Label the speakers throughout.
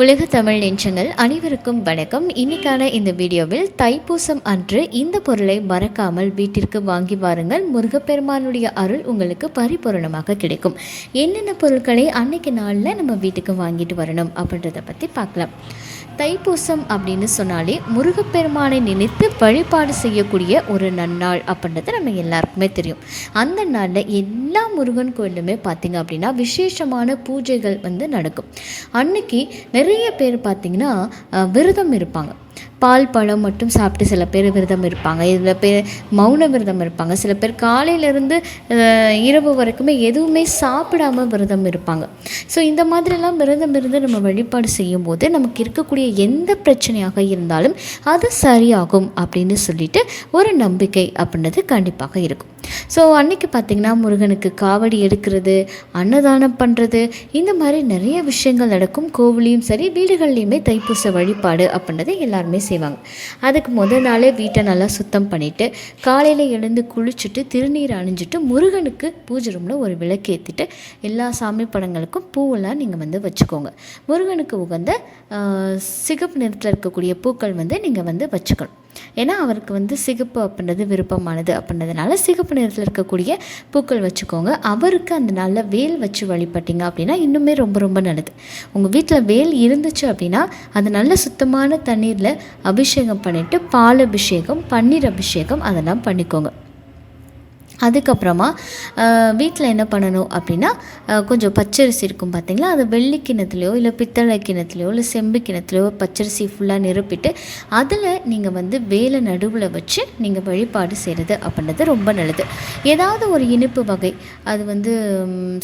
Speaker 1: உலக தமிழ் நெஞ்சங்கள் அனைவருக்கும் வணக்கம். இன்னைக்கான இந்த வீடியோவில் தைப்பூசம் அன்று இந்த பொருளை மறக்காமல் வீட்டிற்கு வாங்கி வாருங்கள். முருகப்பெருமானுடைய அருள் உங்களுக்கு பரிபூரணமாக கிடைக்கும். என்னென்ன பொருட்களை அன்னைக்கு நாளில் நம்ம வீட்டுக்கு வாங்கிட்டு வரணும் அப்படின்றத பற்றி பார்க்கலாம். தைப்பூசம் அப்படின்னு சொன்னாலே முருகப்பெருமானை நினைத்து வழிபாடு செய்யக்கூடிய ஒரு நன்னாள் அப்படின்றது நம்ம எல்லாருக்குமே தெரியும். அந்த நாளில் எல்லா முருகன் கோயிலுமே பார்த்திங்க அப்படின்னா விசேஷமான பூஜைகள் வந்து நடக்கும். அன்னைக்கு நிறைய பேர் பார்த்திங்கன்னா விரதம் இருப்பாங்க. பால் பழம் மட்டும் சாப்பிட்டு சில பேர் விரதம் இருப்பாங்க. சில பேர் மௌன விரதம் இருப்பாங்க. சில பேர் காலையிலேருந்து இரவு வரைக்குமே எதுவுமே சாப்பிடாம விரதம் இருப்பாங்க. ஸோ இந்த மாதிரிலாம் விரதம் இருந்து நம்ம வழிபாடு செய்யும்போது நமக்கு இருக்கக்கூடிய எந்த பிரச்சனையாக இருந்தாலும் அது சரியாகும் அப்படின்னு சொல்லிட்டு ஒரு நம்பிக்கை அப்படின்றது கண்டிப்பாக இருக்கும். ஸோ அன்னைக்கு பார்த்திங்கன்னா முருகனுக்கு காவடி எடுக்கிறது அன்னதானம் பண்ணுறது இந்த மாதிரி நிறைய விஷயங்கள் நடக்கும். கோவிலையும் சரி வீடுகள்லையுமே தைப்பூச வழிபாடு அப்படின்றது அப்படின்றத எல்லாருமே செய்வாங்க. அதுக்கு முதல் நாளே வீட்டை நல்லா சுத்தம் பண்ணிவிட்டு காலையில் எழுந்து குளிச்சுட்டு திருநீர் அணிஞ்சிட்டு முருகனுக்கு பூஜை ரூமில் ஒரு விளக்கு ஏற்றிட்டு எல்லா சாமி படங்களுக்கும் பூவெல்லாம் நீங்கள் வந்து வச்சுக்கோங்க. முருகனுக்கு உகந்த சிகப்பு நிறத்தில் இருக்கக்கூடிய பூக்கள் வந்து நீங்கள் வந்து வச்சுக்கணும். ஏன்னா அவருக்கு வந்து சிகப்பு அப்படின்றது விருப்பமானது அப்படின்றதுனால சிகப்பு நிறத்தில் இருக்கக்கூடிய பூக்கள் வச்சுக்கோங்க. அவருக்கு அந்த நல்ல வேல் வச்சு வழிபட்டீங்க அப்படின்னா இன்னுமே ரொம்ப ரொம்ப நல்லது. உங்கள் வீட்டில் வேல் இருந்துச்சு அப்படின்னா அது நல்ல சுத்தமான தண்ணீரில் அபிஷேகம் பண்ணிவிட்டு பால் அபிஷேகம் பன்னீர் அபிஷேகம் அதெல்லாம் பண்ணிக்கோங்க. அதுக்கப்புறமா வீட்டில் என்ன பண்ணணும் அப்படின்னா கொஞ்சம் பச்சரிசி இருக்கும் பார்த்தீங்களா அது வெள்ளி கிணத்துலையோ இல்லை பித்தளை கிணத்துலையோ இல்லை செம்பு கிணத்துலையோ பச்சரிசி ஃபுல்லாக நிரப்பிட்டு அதில் நீங்கள் வந்து வேலை நடுவில் வச்சு நீங்கள் வழிபாடு செய்கிறது அப்படின்றது ரொம்ப நல்லது. ஏதாவது ஒரு இனிப்பு வகை அது வந்து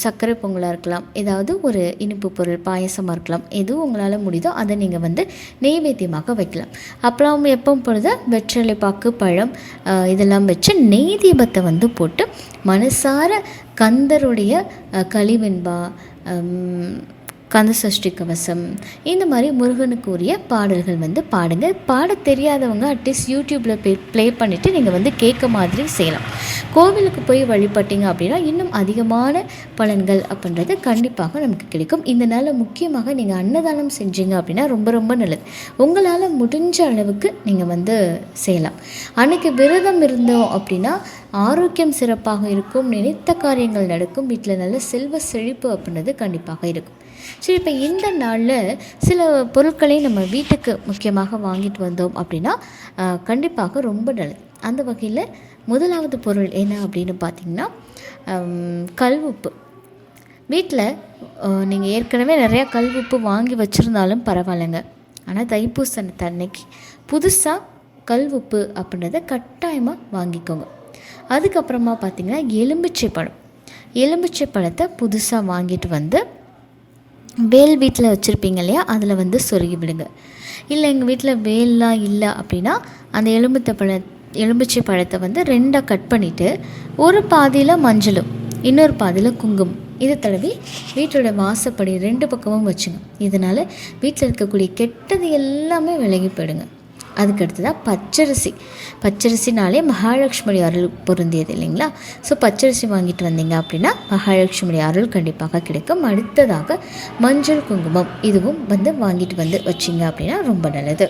Speaker 1: சர்க்கரை பொங்கலாக இருக்கலாம் ஏதாவது ஒரு இனிப்பு பொருள் பாயசமாக இருக்கலாம் எது உங்களால் முடியுதோ அதை நீங்கள் வந்து நெய்வேத்தியமாக வைக்கலாம். அப்புறம் எப்போ பொழுது வெற்றிலை பாக்கு பழம் இதெல்லாம் வச்சு நெய் தீபத்தை வந்து போட்டு மனசார கந்தருடைய அஹ், கந்த சஷ்டி கவசம் இந்த மாதிரி முருகனுக்கு உரிய பாடல்கள் வந்து பாடுங்க. பாட தெரியாதவங்க அட்லீஸ்ட் யூடியூப்பில் ப்ளே ப்ளே பண்ணிவிட்டு நீங்கள் வந்து கேட்க மாதிரி செய்யலாம். கோவிலுக்கு போய் வழிபட்டீங்க அப்படின்னா இன்னும் அதிகமான பலன்கள் அப்படின்றது கண்டிப்பாக நமக்கு கிடைக்கும். இந்த நாளில் முக்கியமாக நீங்கள் அன்னதானம் செஞ்சீங்க அப்படின்னா ரொம்ப ரொம்ப நல்லது. உங்களால் முடிஞ்ச அளவுக்கு நீங்கள் வந்து செய்யலாம். அன்றைக்கி விரதம் இருந்தோம் அப்படின்னா ஆரோக்கியம் சிறப்பாக இருக்கும் நினைத்த காரியங்கள் நடக்கும் வீட்டில் நல்ல செல்வ செழிப்பு அப்படின்றது கண்டிப்பாக இருக்கும். சரி இப்போ இந்த நாளில் சில பொருட்களை நம்ம வீட்டுக்கு முக்கியமாக வாங்கிட்டு வந்தோம் அப்படின்னா கண்டிப்பாக ரொம்ப நல்லது. அந்த வகையில் முதலாவது பொருள் என்ன அப்படின்னு பார்த்தீங்கன்னா ஹம், கல் உப்பு வீட்டில் நீங்கள் ஏற்கனவே நிறையா கல் உப்பு வாங்கி வச்சுருந்தாலும் பரவாயில்லைங்க. ஆனால் தைப்பூசணத்து அன்னைக்கு புதுசாக கல் உப்பு அப்படின்றத கட்டாயமாக வாங்கிக்கோங்க. அதுக்கப்புறமா பார்த்தீங்கன்னா எலும்பிச்சை பழம். எலும்பிச்சை பழத்தை புதுசாக வாங்கிட்டு வந்து வேல் வீட்டில் வச்சுருப்பீங்க இல்லையா அதில் வந்து சொருகி விடுங்க. இல்லை எங்கள் வீட்டில் வேல்லாம் இல்லை அப்படின்னா அந்த எலும்புத்த பழ எலும்பிச்சை பழத்தை வந்து ரெண்டாக கட் பண்ணிவிட்டு ஒரு பாதியில் மஞ்சளும் இன்னொரு பாதியில் குங்குமம். இதை தடவி வீட்டோட வாசப்படி ரெண்டு பக்கமும் வச்சுங்க இதனால் வீட்டில் இருக்கக்கூடிய கெட்டது எல்லாமே விலகி போயிடுங்க. அதுக்கு அடுத்ததாக பச்சரிசி. பச்சரிசினாலே மகாலட்சுமி அருள் பொருந்தியது இல்லைங்களா? ஸோ பச்சரிசி வாங்கிட்டு வந்தீங்க அப்படின்னா மகாலட்சுமி அருள் கண்டிப்பாக கிடைக்கும். அடுத்ததாக மஞ்சள் குங்குமம். இதுவும் வந்து வாங்கிட்டு வந்து வச்சிங்க அப்படின்னா ரொம்ப நல்லது.